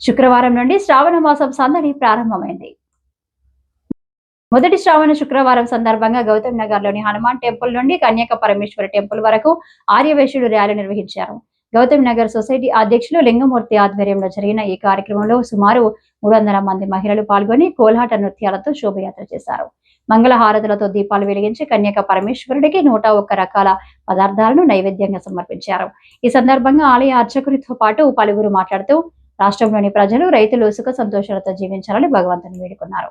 శుక్రవారం నుండి శ్రావణ మాసం సందడి ప్రారంభమైంది. మొదటి శ్రావణ శుక్రవారం సందర్భంగా గౌతమ్ నగర్లోని హనుమాన్ టెంపుల్ నుండి కన్యాక పరమేశ్వర టెంపుల్ వరకు ఆర్యవేశుడు ర్యాలీ నిర్వహించారు. గౌతమ్ నగర్ సొసైటీ అధ్యక్షులు లింగమూర్తి ఆధ్వర్యంలో జరిగిన ఈ కార్యక్రమంలో సుమారు మూడు వందల మంది మహిళలు పాల్గొని కోలాట నృత్యాలతో శోభయాత్ర చేశారు. మంగళహారతులతో దీపాలు వెలిగించి కన్యక పరమేశ్వరుడికి నూట ఒక్క రకాల పదార్థాలను నైవేద్యంగా సమర్పించారు. ఈ సందర్భంగా ఆలయ అర్చకుడితో పాటు పలువురు మాట్లాడుతూ రాష్ట్రంలోని ప్రజలు రైతులు సుఖ సంతోషాలతో జీవించాలని భగవంతుని వేడుకున్నారు.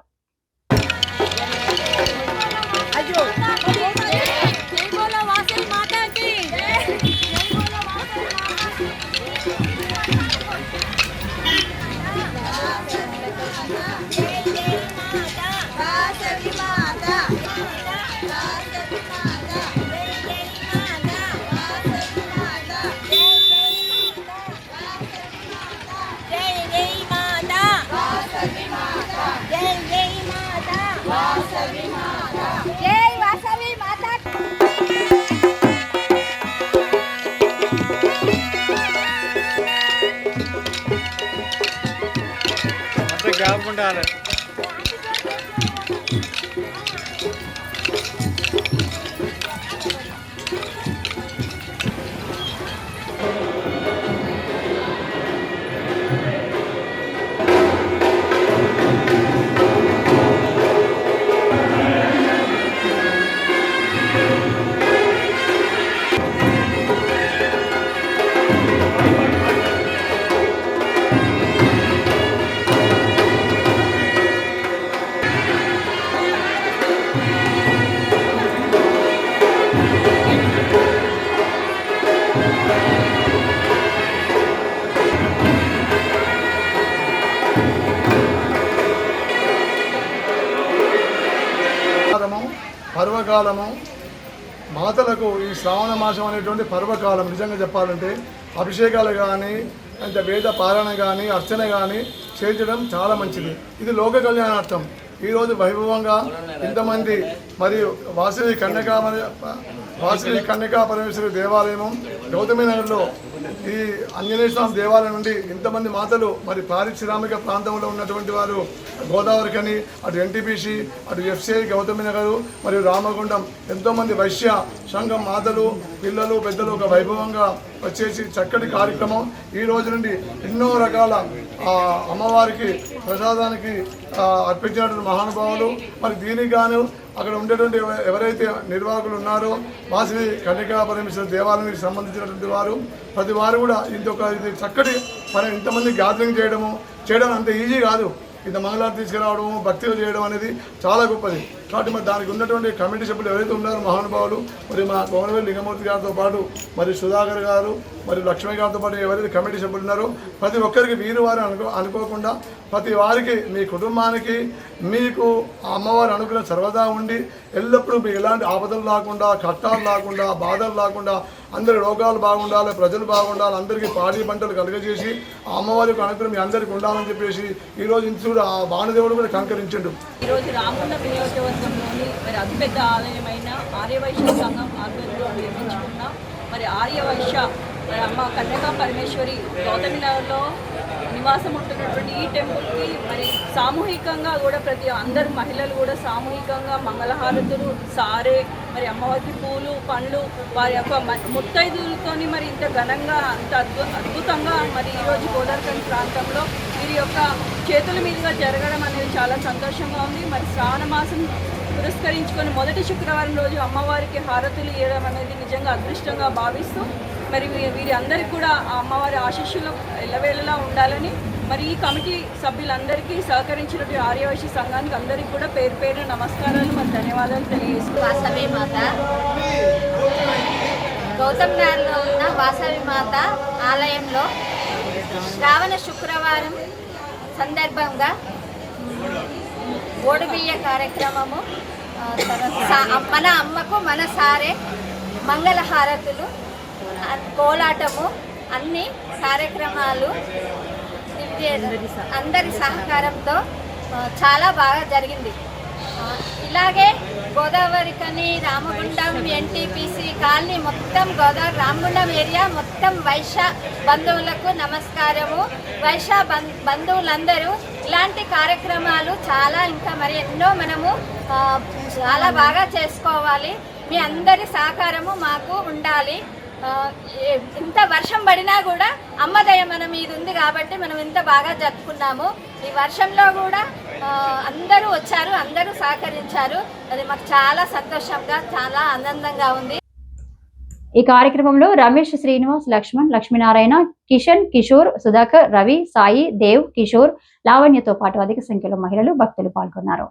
అంతే గ్యాప్ ఉండాలి పర్వకాలము మాతలకు ఈ శ్రావణ మాసం అనేటువంటి పర్వకాలం. నిజంగా చెప్పాలంటే అభిషేకాలు కానీ అంటే వేద పాలన కానీ అర్చన కానీ చేయించడం చాలా మంచిది. ఇది లోక కళ్యాణార్థం. ఈరోజు వైభవంగా ఇంతమంది మరియు వాసవి కన్యకా వాసవి కన్యకా పరమేశ్వరి దేవాలయం గౌతమి నగర్లో ఈ ఆంజనేయ స్వామి దేవాలయం నుండి ఇంతమంది మాతలు మరి పారిశ్రామిక ప్రాంతంలో ఉన్నటువంటి వారు గోదావరికని అటు ఎన్టీపీసీ అటు ఎఫ్సిఐ గౌతమి నగరు మరియు రామగుండం ఎంతోమంది వైశ్య సంఘం మాతలు పిల్లలు పెద్దలు ఒక వైభవంగా వచ్చేసి చక్కటి కార్యక్రమం. ఈ రోజు నుండి ఎన్నో రకాల అమ్మవారికి ప్రసాదానికి అర్పించినటువంటి మహానుభావులు. మరి దీనికి గాను అక్కడ ఉండేటువంటి ఎవరైతే నిర్వాహకులు ఉన్నారో వాసిని కన్యకా పరమేశ్వర దేవాలయానికి సంబంధించినటువంటి వారు ప్రతి వారు కూడా ఇంకొక ఇది చక్కటి మనం ఇంతమంది గ్యాదరింగ్ చేయడము చేయడం అంత ఈజీ కాదు. ఇంత మంగళారు తీసుకురావడం భక్తులు చేయడం అనేది చాలా గొప్పది. కాబట్టి మరి దానికి ఉన్నటువంటి కమిటీ సభ్యులు ఎవరైతే ఉన్నారో మహానుభావులు మరి మా కోనవేలు లింగమూర్తి గారితో పాటు మరి సుధాకర్ గారు మరి లక్ష్మీ గారితో పాటు ఎవరైతే కమిటీ సభ్యులు ఉన్నారో ప్రతి ఒక్కరికి వీరు వారు అనుకో అనుకోకుండా ప్రతి వారికి మీ కుటుంబానికి మీకు ఆ అమ్మవారి అనుగ్రహం సర్వదా ఉండి ఎల్లప్పుడూ మీకు ఎలాంటి ఆపదలు రాకుండా కట్టాలు రాకుండా బాధలు రాకుండా అందరి రోగాలు బాగుండాలి ప్రజలు బాగుండాలి అందరికీ పాడి పంటలు కలుగజేసి ఆ అమ్మవారి యొక్క అనుగ్రహం మీ అందరికీ ఉండాలని చెప్పేసి ఈరోజు ఇంచుడు ఆ వాణిదేవుడు కూడా కంకరించండు. ఈరోజు రామన్న నియోజకవర్గంలోని మరి అతిపెద్ద ఆలయమైన ఆర్యవైశ్య సంఘం ఆధ్వర్యంలో నిర్మించుకున్న మరి ఆర్యవైశ్య మరి అమ్మ కన్యకా పరమేశ్వరి గౌతమిలో నివాసం ఉంటున్నటువంటి ఈ టెంపుల్కి మరి సామూహికంగా కూడా ప్రతి అందరు మహిళలు కూడా సామూహికంగా మంగళహారతులు సారే మరి అమ్మవారికి పూలు పండ్లు వారి యొక్క ముత్తైదులతోని మరి ఇంత ఘనంగా అంత అద్భు అద్భుతంగా మరి ఈరోజు గోదావరిఖండ్ ప్రాంతంలో వీరి యొక్క చేతుల మీదుగా జరగడం అనేది చాలా సంతోషంగా ఉంది. మరి శ్రావణ మాసం పురస్కరించుకొని మొదటి శుక్రవారం రోజు అమ్మవారికి హారతులు ఇవ్వడం అనేది నిజంగా అదృష్టంగా భావిస్తూ మరి వీ- వీరి అందరికీ కూడా అమ్మవారి ఆశీస్సులు ఎల్లవేళలా ఉండాలని మరి ఈ కమిటీ సభ్యులందరికీ సహకరించినటువంటి ఆర్యవైశ్య సంఘానికి అందరికీ కూడా పేరు పేరు నమస్కారాలు మరి ధన్యవాదాలు తెలియజేస్తున్నాను మాత. గౌతమ్ నగర్లో ఉన్న వాసవి మాత ఆలయంలో శ్రావణ శుక్రవారం సందర్భంగా ఓడిబియ్య కార్యక్రమము తర్వాత మన అమ్మకు మన సారే మంగళహారతులు కోలాటము అన్ని కార్యక్రమాలు అందరి సహకారంతో చాలా బాగా జరిగింది. ఇలాగే గోదావరి కని రామగుండం ఎన్టీపీసీ కాలనీ మొత్తం గోదావరి రామగుండం ఏరియా మొత్తం వైశ్య బంధువులకు నమస్కారము. వైశ్య బంధువులందరూ ఇలాంటి కార్యక్రమాలు చాలా ఇంకా మరి ఎన్నో మనము చాలా బాగా చేసుకోవాలి. మీ అందరి సహకారము మాకు ఉండాలి. ఎంత ఇంత వర్షం పడినా కూడా అమ్మదయ మన మీద ఉంది కాబట్టి మనం ఇంత బాగా జరుపుకున్నాము ఈ వర్షంలో కూడా అందరూ వచ్చారు అందరూ సహకరించారు. అది మాకు చాలా సంతోషంగా చాలా ఆనందంగా ఉంది. ఈ కార్యక్రమంలో రమేష్ శ్రీనివాస్ లక్ష్మణ్ లక్ష్మీనారాయణ కిషన్ కిషోర్ సుధాకర్ రవి సాయి దేవ్ కిషోర్ లావణ్యతో పాటు అధిక సంఖ్యలో మహిళలు భక్తులు పాల్గొన్నారు.